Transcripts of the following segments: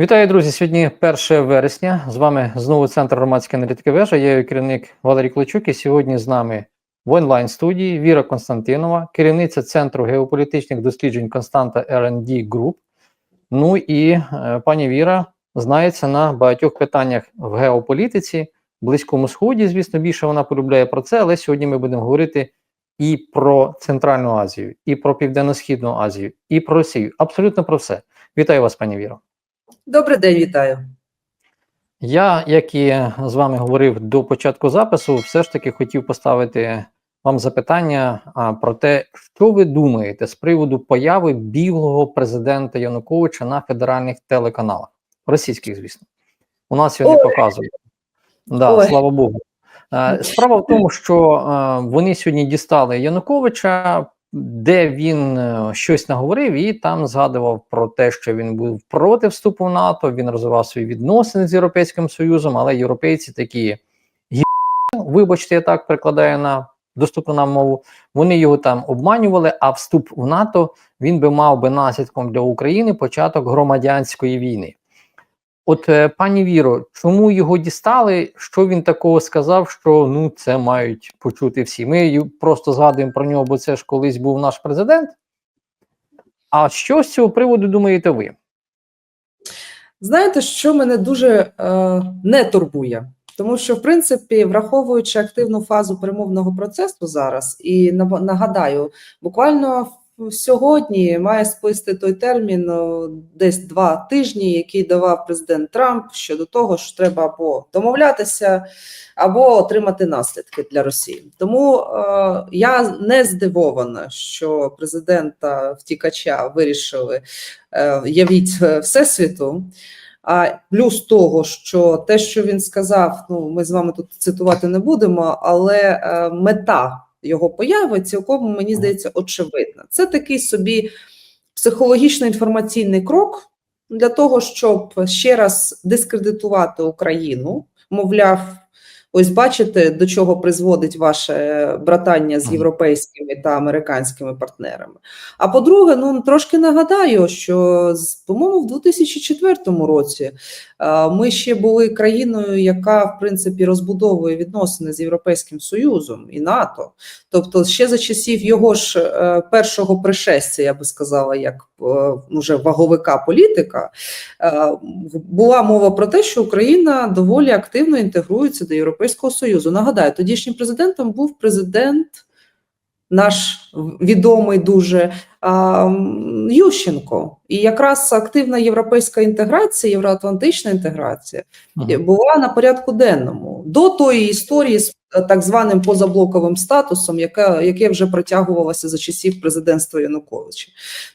Вітаю, друзі! Сьогодні 1 вересня. З вами знову центр громадської аналітики вежа. Я її керівник Валерій Клочук. І сьогодні з нами в онлайн студії Віра Константинова, керівниця Центру геополітичних досліджень Константа R&D Group. Ну і е, пані Віра знається на багатьох питаннях в геополітиці, Близькому Сході. Звісно, більше вона полюбляє про це, але сьогодні ми будемо говорити і про Центральну Азію, і про Південно-Східну Азію, і про Росію. Абсолютно про все. Вітаю вас, пані Віро. Добрий день, вітаю. Я, як і з вами говорив до початку запису, все ж таки хотів поставити вам запитання а, про те, що ви думаєте з приводу появи білого президента Януковича на федеральних телеканалах, російських, звісно. У нас його не показують. Да, Ой. слава Богу. Е, Справа в тому, що е, вони сьогодні дістали Януковича, де він е, щось наговорив, і там згадував про те, що він був проти вступу в НАТО, він розвивав свої відносини з Європейським Союзом, але європейці такі «гі**», вибачте, я так перекладаю на доступну нам мову. Вони його там обманювали, а вступ в НАТО він би мав би наслідком для України початок громадянської війни. От, е, пані Віро, чому його дістали? Що він такого сказав, що ну це мають почути всі? Ми просто згадуємо про нього, бо це ж колись був наш президент. А що з цього приводу думаєте ви? Знаєте, що мене дуже е, не турбує? Тому що, в принципі, враховуючи активну фазу перемовного процесу зараз, і нагадаю, буквально сьогодні має списати той термін десь два тижні, який давав президент Трамп щодо того, що треба або домовлятися, або отримати наслідки для Росії. Тому е, я не здивована, що президента втікача вирішили е, явіть всесвіту. А плюс того, що те, що він сказав, ну ми з вами тут цитувати не будемо, але е, мета його появи цілком мені здається очевидна. Це такий собі психологічно-інформаційний крок для того, щоб ще раз дискредитувати Україну, мовляв. Ось бачите, до чого призводить ваше братання з європейськими та американськими партнерами. А по-друге, ну трошки нагадаю, що по-моєму, в 2004 році ми ще були країною, яка в принципі розбудовує відносини з Європейським Союзом і НАТО. Тобто, ще за часів його ж е, першого пришестя, я би сказала, як е, уже ваговика політика, е, була мова про те, що Україна доволі активно інтегрується до Європейського Союзу. Нагадаю, тодішнім президентом був президент. Наш відомий дуже Ющенко, і якраз активна європейська інтеграція, євроатлантична інтеграція була на порядку денному до тої історії з е, так званим позаблоковим статусом, яке, яке вже протягувалося за часів президентства Януковича.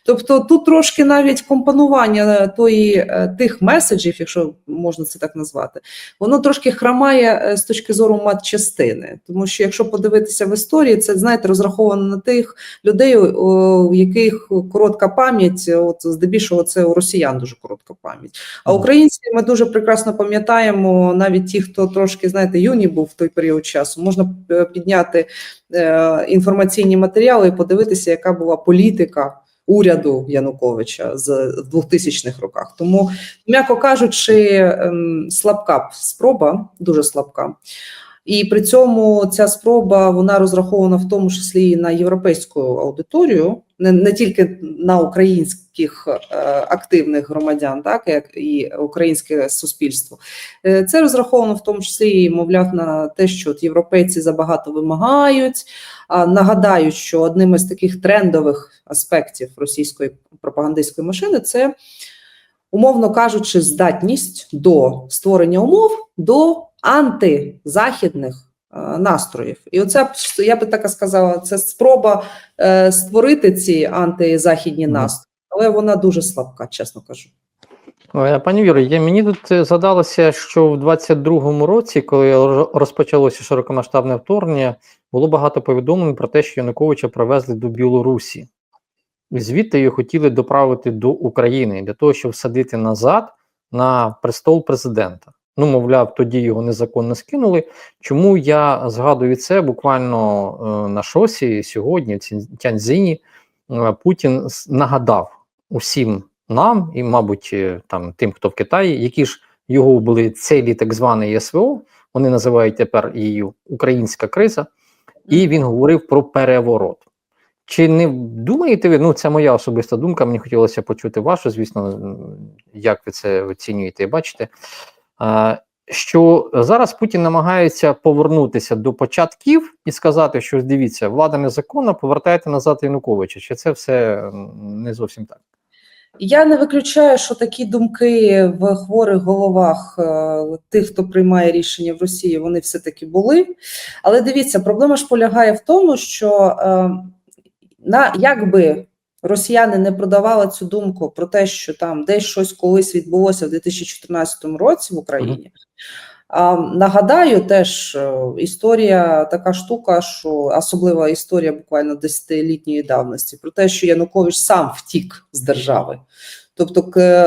Тобто тут трошки навіть компонування тої, е, тих меседжів, якщо можна це так назвати, воно трошки хромає е, з точки зору матчастини. Тому що якщо подивитися в історії, це знаєте, розраховано на тих людей, у яких коротка пам'ять, от здебільшого це у росіян дуже коротка пам'ять. А українці ми дуже прекрасно пам'ятаємо, навіть ті, хто трошки знаєте, юні був в той період часу, можна е, підняти е, інформаційні матеріали і подивитися, яка була політика. Уряду Януковича з 2000-х роках, тому, м'яко кажучи, ем, слабка спроба, дуже слабка. І при цьому ця спроба вона розрахована в тому числі і на європейську аудиторію, не, не тільки на українських е, активних громадян, так як і українське суспільство. Е, Це розраховано в тому числі, мовляв, на те, що от європейці забагато вимагають. А нагадаю, що одним із таких трендових аспектів російської пропагандистської машини це, умовно кажучи, здатність до створення умов до антизахідних е, настроїв. І оце я би так сказала, це спроба е, створити ці антизахідні настрої, але вона дуже слабка, чесно кажу. Пані Віро, мені тут е, згадалося, що в 22-му році, коли розпочалося широкомасштабне вторгнення, було багато повідомлень про те, що Януковича привезли до Білорусі. І звідти його хотіли доправити до України для того, щоб всадити назад на престол президента. Ну, мовляв, тоді його незаконно скинули. Чому я згадую це буквально е, на шосі сьогодні, в Тяньцзині, е, Путін нагадав усім нам і, мабуть, е, там тим, хто в Китаї, які ж його були цілі так званої СВО, вони називають тепер її українська криза, і він говорив про переворот. Чи не думаєте ви, ну це моя особиста думка, мені хотілося почути вашу, звісно, як ви це оцінюєте і бачите, що зараз Путін намагається повернутися до початків і сказати, що дивіться, влада незаконна, повертайте назад Януковича. Чи це все не зовсім так? Я не виключаю, що такі думки в хворих головах е, тих, хто приймає рішення в Росії, вони все-таки були. Але дивіться, проблема ж полягає в тому, що е, на якби росіяни не продавали цю думку про те, що там десь щось колись відбулося в 2014 році в Україні. А, нагадаю, теж е, історія така штука, що особлива історія буквально десятилітньої давності, про те, що Янукович сам втік з держави. Тобто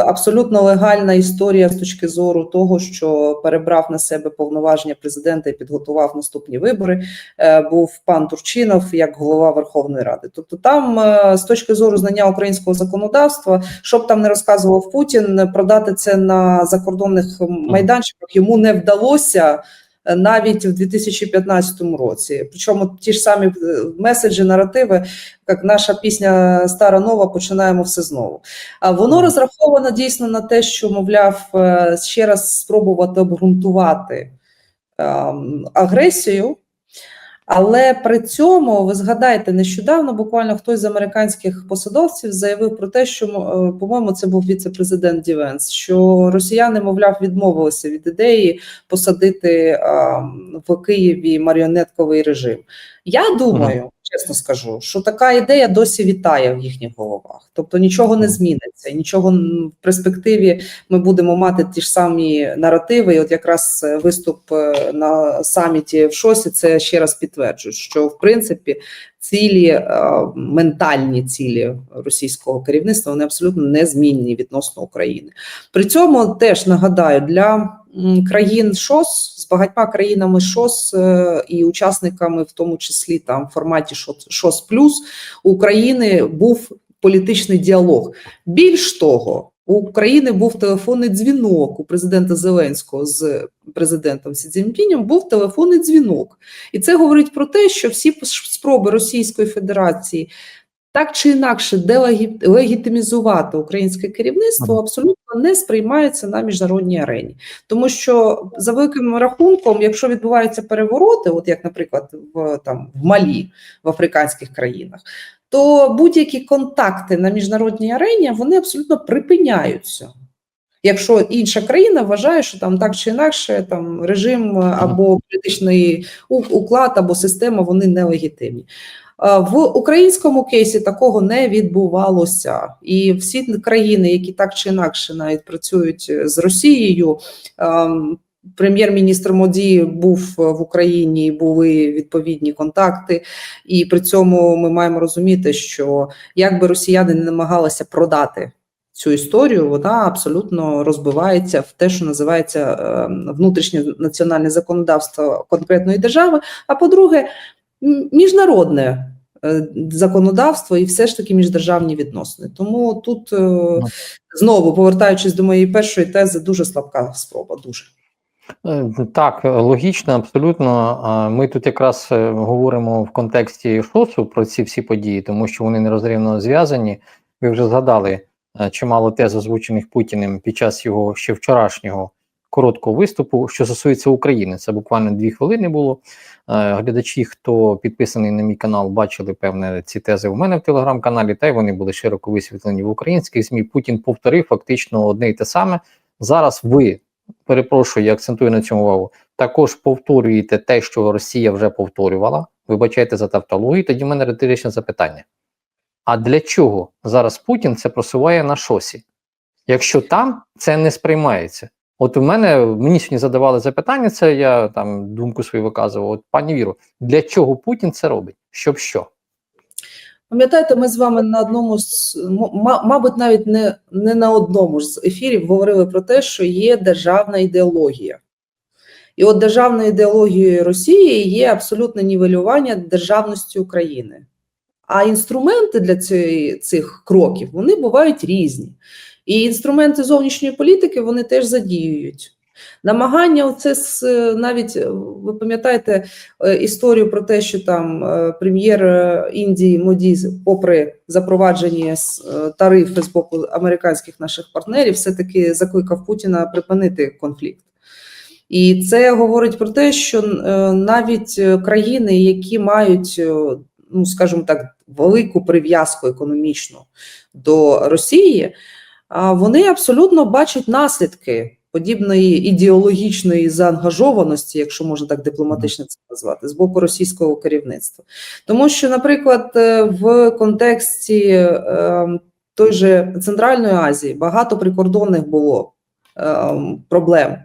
абсолютно легальна історія з точки зору того, що перебрав на себе повноваження президента і підготував наступні вибори, е, був пан Турчинов як голова Верховної Ради. Тобто, там е, з точки зору знання українського законодавства, що б там не розказував Путін, продати це на закордонних майданчиках йому не вдалося. Е, Навіть в 2015 році, причому ті ж самі е, меседжі, наративи, як наша пісня Стара нова, починаємо все знову. А воно розраховано дійсно на те, що, мовляв, е, ще раз спробувати обґрунтувати ем, агресію. Але при цьому ви згадаєте, нещодавно буквально хтось з американських посадовців заявив про те, що е, по-моєму це був віце-президент Дівенс, що росіяни, мовляв, відмовилися від ідеї посадити а, в Києві маріонетковий режим. Я думаю, чесно скажу, що така ідея досі вітає в їхніх головах. Тобто нічого не зміниться, нічого в перспективі ми будемо мати ті ж самі наративи. І от якраз е, виступ е, на саміті в Шосі це ще раз підтверджує, що в принципі цілі е, ментальні цілі російського керівництва вони абсолютно незмінні відносно України. При цьому теж нагадаю для країн ШОС багатьма країнами ШОС е, і учасниками, в тому числі там в форматі ШОС- Плюс України був політичний діалог. Більш того, у України був телефонний дзвінок у президента Зеленського з президентом Сі Цзіньпінем був телефонний дзвінок, і це говорить про те, що всі спроби Російської Федерації так чи інакше делегітимізувати українське керівництво абсолютно не сприймаються на міжнародній арені. Тому що за великим рахунком, якщо відбуваються перевороти, от як, наприклад, в там в Малі в африканських країнах, то будь-які контакти на міжнародній арені вони абсолютно припиняються. Якщо інша країна вважає, що там так чи інакше там режим або політичний уклад або система вони нелегітимні. Е, В українському кейсі такого не відбувалося, і всі країни, які так чи інакше навіть працюють з Росією. ем, Прем'єр-міністр Моді був в Україні, були відповідні контакти, і при цьому ми маємо розуміти, що як би росіяни не намагалися продати цю історію, вона абсолютно розбивається в те, що називається е, внутрішнє національне законодавство конкретної держави. А по-друге, міжнародне законодавство і все ж таки міждержавні відносини. Тому тут е, знову повертаючись до моєї першої тези, дуже слабка спроба. Дуже. Е, Так, е, логічно, абсолютно. Ми тут якраз е, говоримо в контексті ШОСу про ці всі події, тому що вони нерозривно зв'язані. Ви вже згадали е, чимало тез, озвучених Путіним під час його ще вчорашнього короткого виступу, що стосується України. Це буквально дві хвилини було. Е, Глядачі, хто підписаний на мій канал, бачили певне ці тези у мене в телеграм-каналі, та й вони були широко висвітлені в українських ЗМІ. Путін повторив фактично одне й те саме. Зараз ви перепрошую, я акцентую на цьому увагу. Також повторюєте те, що Росія вже повторювала. Вибачайте за тавтологію. Тоді в мене риторичне запитання. А для чого зараз Путін це просуває на шосі? Якщо там це не сприймається? От у мене мені сьогодні задавали запитання, це я там думку свою виказував. От пані Віру, для чого Путін це робить? Щоб що? Пам'ятаєте, ми з вами на одному з ма- мабуть, навіть не, не на одному з ефірів говорили про те, що є державна ідеологія. І от державною ідеологією Росії є абсолютне нівелювання державності України. А інструменти для цієї, цих кроків вони бувають різні. І інструменти зовнішньої політики вони теж задіюють. Намагання, це навіть ви пам'ятаєте е, історію про те, що там е, прем'єр е, Індії Моді, попри запровадження тарифи з боку американських наших партнерів, все-таки закликав Путіна припинити конфлікт. І це говорить про те, що навіть країни, які мають, ну скажімо так, велику прив'язку економічну до Росії, вони абсолютно бачать наслідки подібної ідеологічної заангажованості, якщо можна так дипломатично це назвати, з боку російського керівництва. Тому що, наприклад, е, в контексті е, той же Центральної Азії багато прикордонних було е, проблем.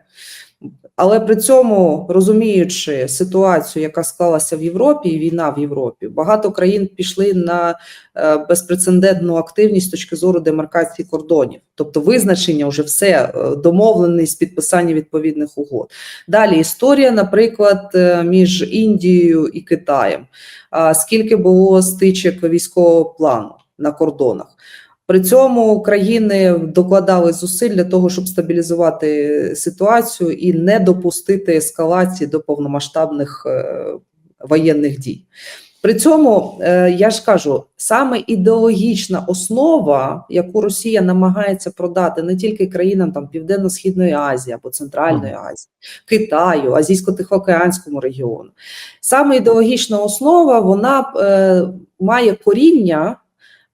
Але при цьому розуміючи ситуацію, яка склалася в Європі, і війна в Європі, багато країн пішли на е, безпрецедентну активність з точки зору демаркації кордонів, тобто визначення вже все е, домовленість підписання відповідних угод. Далі історія, наприклад, е, між Індією і Китаєм. Скільки було стичок військового плану на кордонах? При цьому країни докладали зусиль для того, щоб стабілізувати ситуацію і не допустити ескалації до повномасштабних е, воєнних дій. При цьому е, я ж кажу, саме ідеологічна основа, яку Росія намагається продати не тільки країнам там Південно-Східної Азії або Центральної Азії, Китаю, Азійсько-Тихоокеанському регіону, саме ідеологічна основа вона е, має коріння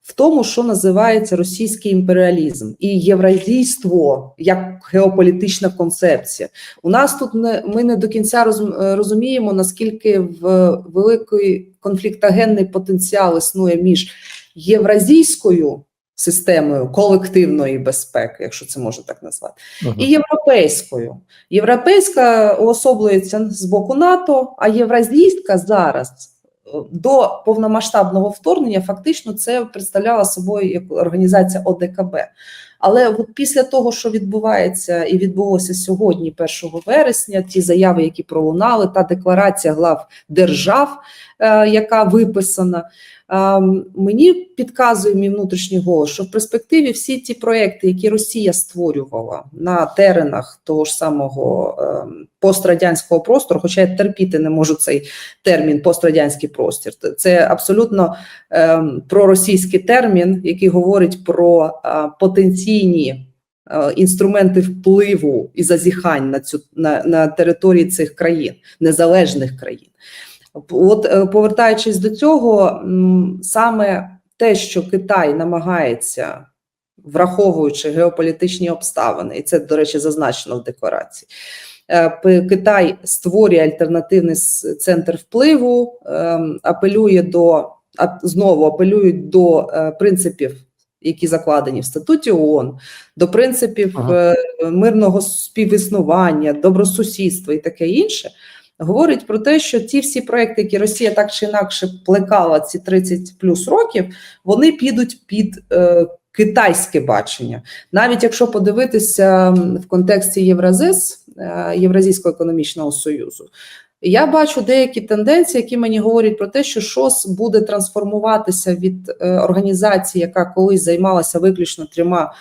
в тому, що називається російський імперіалізм і євразійство як геополітична концепція. У нас тут не ми не до кінця розуміємо, наскільки в великий конфліктогенний потенціал існує між євразійською. Системою колективної безпеки, якщо це можна так назвати, uh і європейською. Європейська уособлюється з боку НАТО, а євразійська зараз до повномасштабного вторгнення фактично це представляла собою як організація ОДКБ. Але от після того, що відбувається і відбулося сьогодні, 1 вересня, ті заяви, які пролунали, та декларація глав держав, яка виписана, Мені підказує мій внутрішній голос, що в перспективі всі ті проекти, які Росія створювала на теренах того ж самого ем, пострадянського простору, хоча я терпіти не можу цей термін пострадянський простір, це абсолютно проросійський термін, який говорить про потенційні. Е, інструменти впливу і зазіхань на цю на, на території цих країн, незалежних країн. От е, повертаючись до цього, саме те, що Китай намагається, враховуючи геополітичні обставини, і це, до речі, зазначено в декларації. Е, Китай створює альтернативний центр впливу, ем, апелює до знову апелюють до е, принципів, які закладені в статуті ООН, до принципів ага. мирного співіснування, добросусідства і таке інше говорить про те, що ті всі проекти, які Росія так чи інакше плекала ці 30 плюс років, вони підуть під е, китайське бачення. Навіть якщо подивитися в контексті Євразис, е, Євразійського економічного союзу. Я бачу деякі тенденції, які мені говорять про те, що ШОС буде трансформуватися від е, організації, яка колись займалася виключно трьома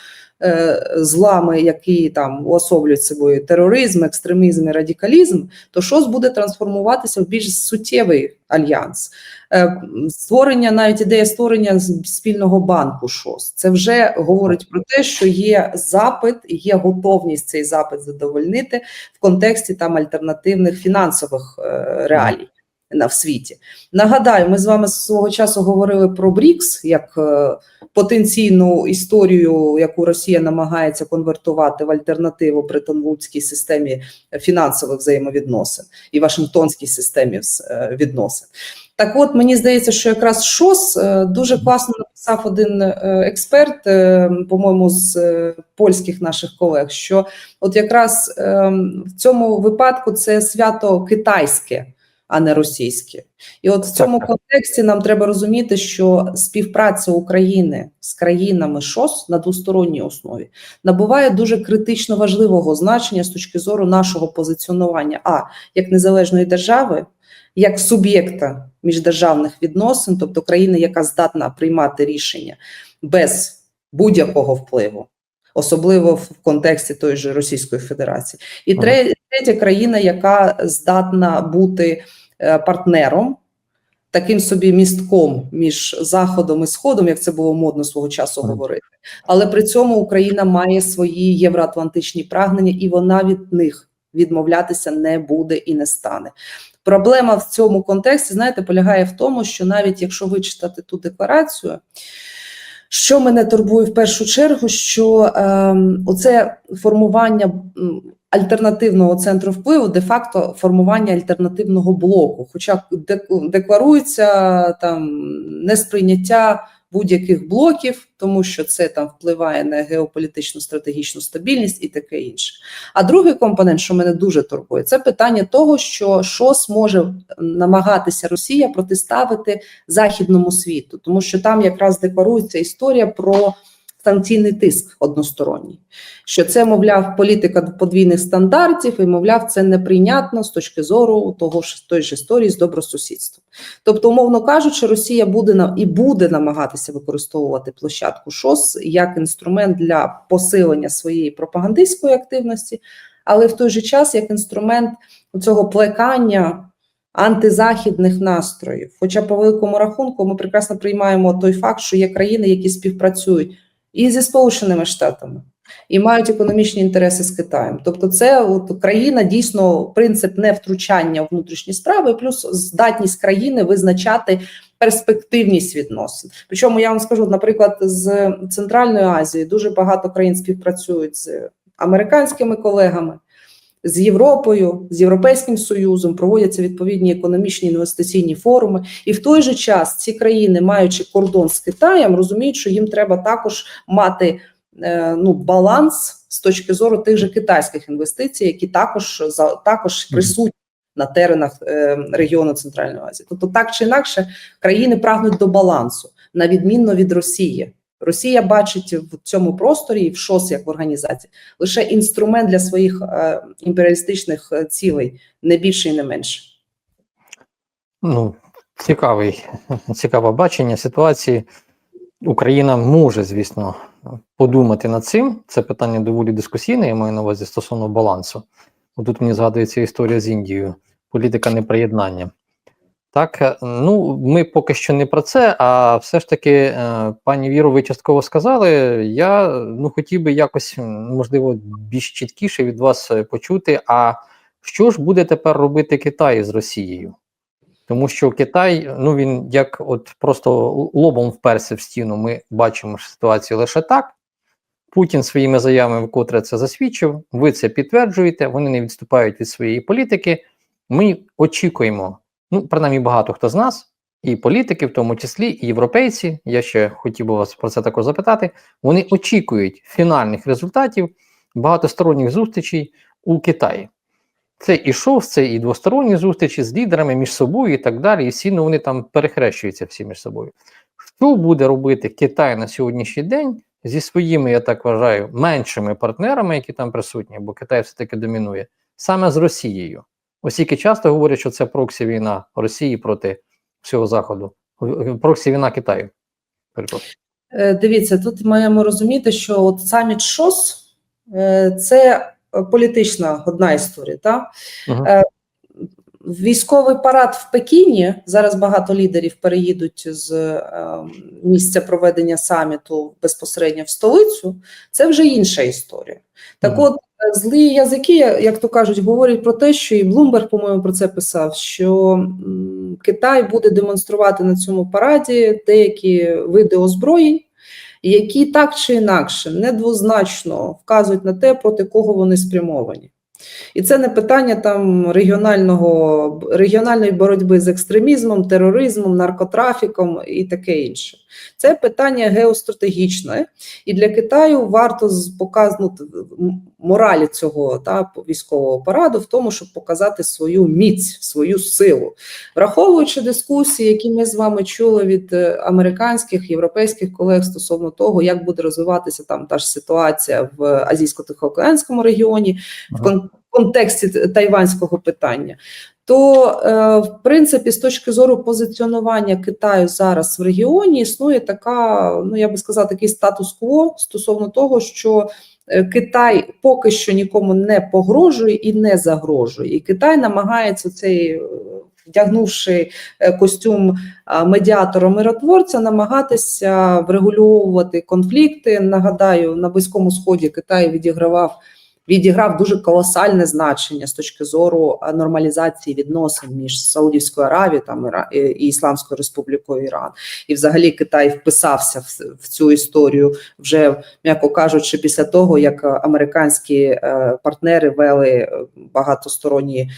Е, злами, які там уособлюють собою тероризм, екстремізм і радикалізм, то ШОС буде трансформуватися в більш суттєвий альянс. Е, створення, навіть ідея створення спільного банку ШОС. Це вже говорить про те, що є запит є готовність цей запит задовольнити в контексті там альтернативних фінансових е, реалій в світі. Нагадаю, ми з вами свого часу говорили про БРІКС як е, потенційну історію, яку Росія намагається конвертувати в альтернативу Бреттон-Вудській системі фінансових взаємовідносин і Вашингтонській системі е, відносин. Так, от мені здається, що якраз ШОС е, дуже класно написав один експерт, по-моєму, з польських наших колег, що от якраз ем, в цьому випадку це свято китайське а не російські. І от в цьому контексті нам треба розуміти, що співпраця України з країнами ШОС на двосторонній основі набуває дуже критично важливого значення з точки зору нашого позиціонування, а як незалежної держави, як суб'єкта міждержавних відносин, тобто країни, яка здатна приймати рішення без будь-якого впливу особливо в контексті тої ж Російської Федерації. І третя країна, яка здатна бути партнером, таким собі містком між Заходом і Сходом, як це було модно свого часу говорити. Але при цьому Україна має свої євроатлантичні прагнення, і вона від них відмовлятися не буде і не стане. Проблема в цьому контексті, знаєте, полягає в тому, що навіть якщо вичитати ту декларацію, що мене турбує в першу чергу, що ем, оце формування альтернативного центру впливу, де-факто формування альтернативного блоку, хоча дек- декларується там несприйняття будь-яких блоків, тому що це там впливає на геополітичну стратегічну стабільність і таке інше. А другий компонент, що мене дуже турбує, це питання того, що ШОС може намагатися Росія протиставити західному світу, тому що там якраз декларується історія про санкційний тиск односторонній, що це, мовляв, політика подвійних стандартів, і мовляв, це неприйнятно з точки зору того ж той ж історії з добросусідством. Тобто, умовно кажучи, Росія буде на і буде намагатися використовувати площадку ШОС як інструмент для посилення своєї пропагандистської активності, але в той же час як інструмент цього плекання антизахідних настроїв. Хоча, по великому рахунку, ми прекрасно приймаємо той факт, що є країни, які співпрацюють і зі Сполученими Штатами. І мають економічні інтереси з Китаєм, тобто, це от країна дійсно принцип невтручання в внутрішні справи, плюс здатність країни визначати перспективність відносин. Причому я вам скажу, наприклад, з Центральної Азії дуже багато країн співпрацюють з американськими колегами, з Європою, з Європейським Союзом проводяться відповідні економічні інвестиційні форуми, і в той же час ці країни, маючи кордон з Китаєм, розуміють, що їм треба також мати е, ну, баланс з точки зору тих же китайських інвестицій, які також за також присутні на теренах е, регіону Центральної Азії. Тобто, так чи інакше, країни прагнуть до балансу, на відмінно від Росії. Росія бачить в цьому просторі і в ШОС як в організації лише інструмент для своїх е, імперіалістичних е, цілей, не більше і не менше. Ну, цікавий, цікаве бачення ситуації. Україна може, звісно, подумати над цим. Це питання доволі дискусійне, я маю на увазі стосовно балансу. Тут мені згадується історія з Індією, політика неприєднання. Так, е, ну ми поки що не про це, а все ж таки, е, пані Віро, ви частково сказали. Я ну хотів би якось, можливо, більш чіткіше від вас е, почути. А що ж буде тепер робити Китай з Росією? Тому що Китай, ну він як от просто лобом вперся в стіну. Ми бачимо ситуацію лише так. Путін своїми заявами вкотре це засвідчив. Ви це підтверджуєте. Вони не відступають від своєї політики. Ми очікуємо. Ну, принаймні, багато хто з нас, і політики, в тому числі, і європейці. Я ще хотів би вас про це також запитати. Вони очікують фінальних результатів багатосторонніх зустрічей у Китаї. Це і шов, це і двосторонні зустрічі з лідерами між собою і так далі. І всі ну, вони там перехрещуються всі між собою. Що буде робити Китай на сьогоднішній день зі своїми, я так вважаю, меншими партнерами, які там присутні, бо Китай все-таки домінує, саме з Росією? Оскільки часто говорять, що це проксі війна Росії проти всього Заходу, проксі війна Китаю. Перепрошую. Е, Дивіться, тут маємо розуміти, що от саміт ШОС е, це політична одна історія. Та? Е, Військовий парад в Пекіні зараз багато лідерів переїдуть з е, місця проведення саміту безпосередньо в столицю. Це вже інша історія. Так, Мгм. от е, злі язики, як то кажуть, говорять про те, що і Блумберг, по-моєму, про це писав: що Китай буде демонструвати на цьому параді деякі види озброєнь. Які так чи інакше недвозначно вказують на те, проти кого вони спрямовані. І це не питання там регіонального регіональної боротьби з екстремізмом, тероризмом, наркотрафіком і таке інше. Це питання геостратегічне, і для Китаю варто показнути моралі цього та військового параду в тому, щоб показати свою міць, свою силу, враховуючи дискусії, які ми з вами чули від е, американських європейських колег стосовно того, як буде розвиватися там та ж ситуація в азійсько-тихоокеанському регіоні Ага. Кон- контексті тайванського питання. то е, в принципі, з точки зору позиціонування Китаю зараз в регіоні існує така, ну я би сказала, такий статус-кво стосовно того, що е, Китай поки що нікому не погрожує і не загрожує. І Китай намагається цей, е, вдягнувши костюм медіатора миротворця, намагатися врегульовувати конфлікти. Нагадаю, на Близькому Сході Китай відігравав. Відіграв дуже колосальне значення з точки зору нормалізації відносин між Саудівською Аравією там, і Ісламською Республікою Іран. І взагалі Китай вписався в, цю історію вже, м'яко кажучи, після того, як е, американські е, партнери вели е, багатосторонні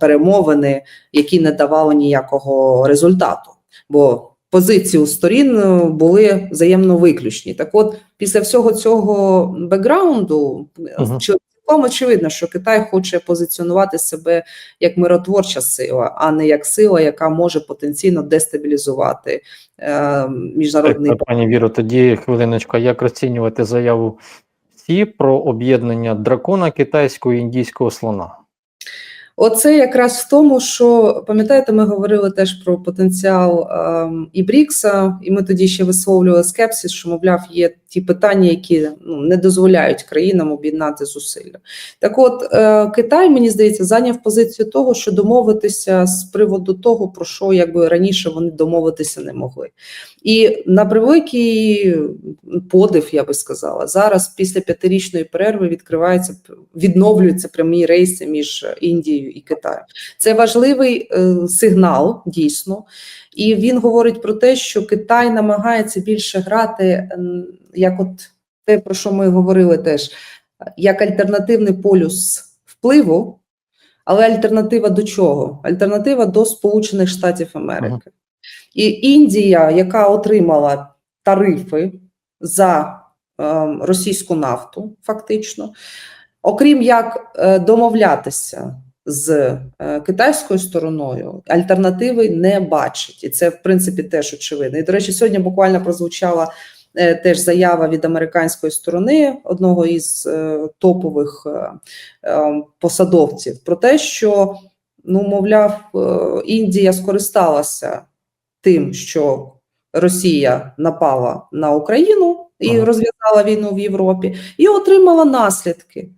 перемовини, які не давали ніякого результату. Бо позиції у сторін е, були взаємно виключні. Так от, після всього цього бекграунду, Мгм. чи- цілком очевидно, що Китай хоче позиціонувати себе як миротворча сила, а не як сила, яка може потенційно дестабілізувати е, міжнародний Так, пані Віро, тоді хвилиночку, як розцінювати заяву Сі про об'єднання дракона китайського і індійського слона? Оце якраз в тому, що пам'ятаєте, ми говорили теж про потенціал ем, і Брікса, і ми тоді ще висловлювали скепсис, що мовляв, є ті питання, які ну не дозволяють країнам об'єднати зусилля. Так, от е, Китай, мені здається, зайняв позицію того, що домовитися з приводу того, про що якби раніше вони домовитися не могли. І на превеликий подив, я би сказала, зараз після п'ятирічної перерви відкривається відновлюються прямі рейси між Індією і Китаєм. Це важливий е, сигнал, дійсно, і він говорить про те, що Китай намагається більше грати, як от те, про що ми говорили теж, як альтернативний полюс впливу. Але альтернатива до чого? Альтернатива до Сполучених Штатів Америки. І Індія, яка отримала тарифи за е, російську нафту, фактично, окрім як е, домовлятися з е, китайською стороною, альтернативи не бачить. І це, в принципі, теж очевидно. І, до речі, сьогодні буквально прозвучала теж заява від американської сторони одного із топових посадовців про те, що, ну, мовляв, Індія скористалася тим, що Росія напала на Україну і Ага. розв'язала війну в Європі, і отримала наслідки.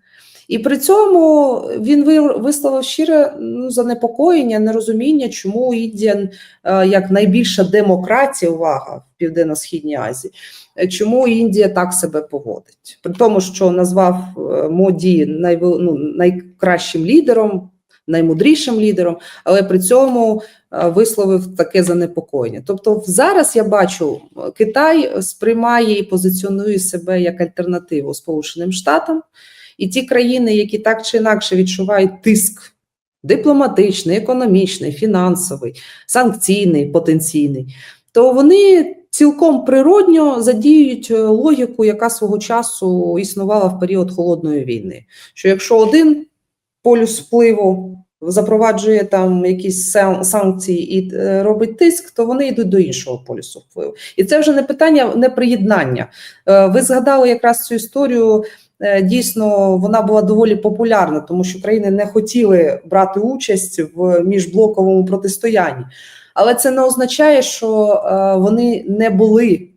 І при цьому він ви- висловив щире ну, занепокоєння, нерозуміння, чому Індія, е, як найбільша демократія, увага в Південно-Східній Азії, е, чому Індія так себе поводить? При тому, що назвав е, Моді найвел- ну, найкращим лідером, наймудрішим лідером, але при цьому е, висловив таке занепокоєння. Тобто, зараз я бачу, е, Китай сприймає і позиціонує себе як альтернативу Сполученим Штатам, і ті країни, які так чи інакше відчувають тиск дипломатичний, економічний, фінансовий, санкційний, потенційний, то вони цілком природньо задіють е, логіку, яка свого часу існувала в період холодної війни. Що якщо один полюс впливу запроваджує там якісь санкції і е, робить тиск, то вони йдуть до іншого полюсу впливу. І це вже не питання не приєднання. Е, Ви згадали якраз цю історію. Е, Дійсно, вона була доволі популярна, тому що країни не хотіли брати участь в міжблоковому протистоянні. Але це не означає, що вони не були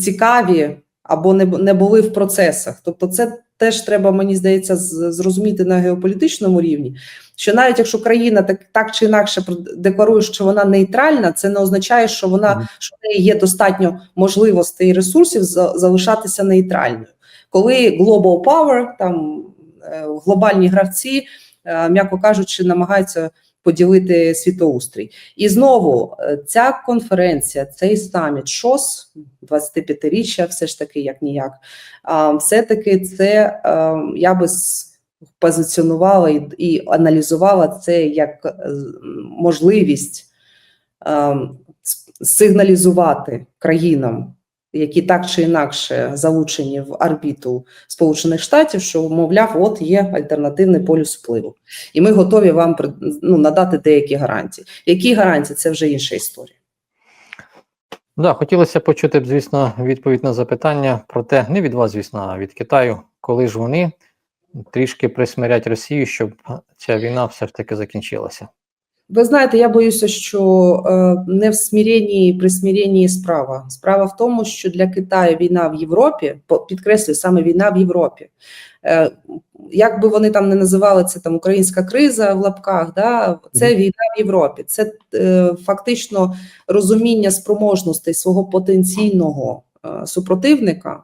цікаві або не, не були в процесах. Тобто, це теж треба, мені здається, зрозуміти на геополітичному рівні. Що навіть якщо країна так, так чи інакше декларує, що вона нейтральна, це не означає, що вона що в неї є достатньо можливостей і ресурсів залишатися нейтральною. Коли global power, там е, глобальні гравці, е, м'яко кажучи, намагаються поділити світоустрій. І знову е, ця конференція, цей саміт ШОС, 25-річчя, все ж таки, як ніяк, все-таки це е, я би позиціонувала і, і аналізувала це як е, можливість е, сигналізувати країнам, які так чи інакше залучені в орбіту Сполучених Штатів, що мовляв, от є альтернативний полюс впливу, і ми готові вам ну, надати деякі гарантії. Які гарантії це вже інша історія. Да, хотілося почути б, звісно, відповідь на запитання про те, не від вас, звісно, а від Китаю, коли ж вони трішки присмирять Росію, щоб ця війна все ж таки закінчилася. Ви знаєте, я боюся, що е, не в смиренні і при смиренні справа. Справа в тому, що для Китаю війна в Європі, підкреслюю, саме війна в Європі. Е, як би вони там не називали це там українська криза в лапках, да, це війна в Європі. Це е, фактично розуміння спроможностей свого потенційного е, супротивника.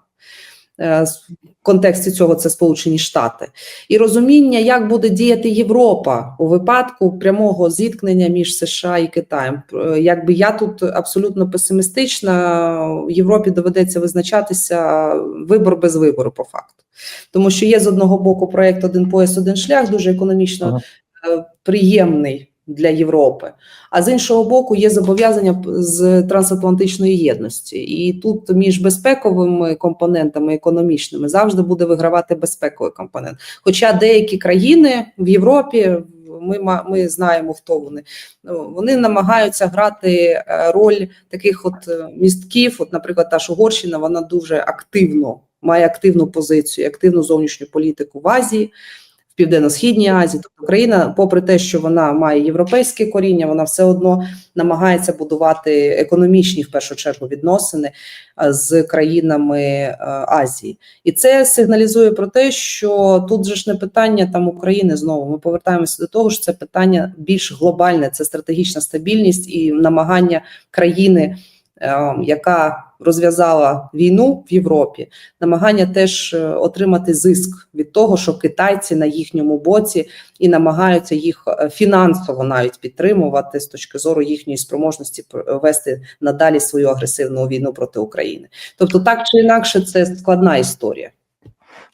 Е, В контексті цього це Сполучені Штати, і розуміння, як буде діяти Європа у випадку прямого зіткнення між США і Китаєм. Е, Якби я тут абсолютно песимістична, Європі доведеться визначатися вибор без вибору, по факту, тому що є з одного боку проект Один пояс, один шлях, дуже економічно Ага. е, приємний для Європи. А з іншого боку, є зобов'язання з трансатлантичної єдності, і тут між безпековими компонентами економічними завжди буде вигравати безпековий компонент. Хоча деякі країни в Європі. Ми ми знаємо, хто вони. Ну, Вони намагаються грати е, роль таких от е, містків. От, наприклад, та ж Угорщина, вона дуже активно має активну позицію, активну зовнішню політику в Азії, в Південно-Східній Азії. Тобто Україна, попри те, що вона має європейське коріння, вона все одно намагається будувати економічні в першу чергу відносини е, з країнами е, Азії, і це сигналізує про те, що тут же ж не питання там України знову. Ми повертаємося до того, що це питання більш глобальне, це стратегічна стабільність і намагання країни, е, яка розв'язала війну в Європі, намагання теж е, отримати зиск від того, що китайці на їхньому боці і намагаються їх е, фінансово навіть підтримувати з точки зору їхньої спроможності пр- вести надалі свою агресивну війну проти України. Тобто, так чи інакше, це складна історія.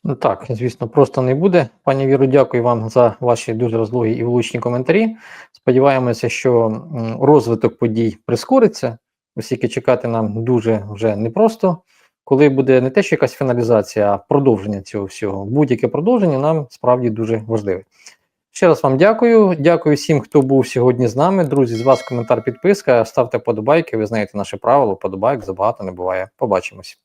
Ну так, звісно, просто не буде. Пані Віру, дякую вам за ваші дуже розлогі і влучні коментарі. Сподіваємося, що розвиток подій прискориться, оскільки чекати нам дуже вже непросто. Коли буде не те, що якась фіналізація, а продовження цього всього. Будь-яке продовження нам справді дуже важливе. Ще раз вам дякую. Дякую всім, хто був сьогодні з нами. Друзі, з вас коментар, підписка. Ставте подобайки. Ви знаєте наше правило. Подобайк забагато не буває. Побачимось.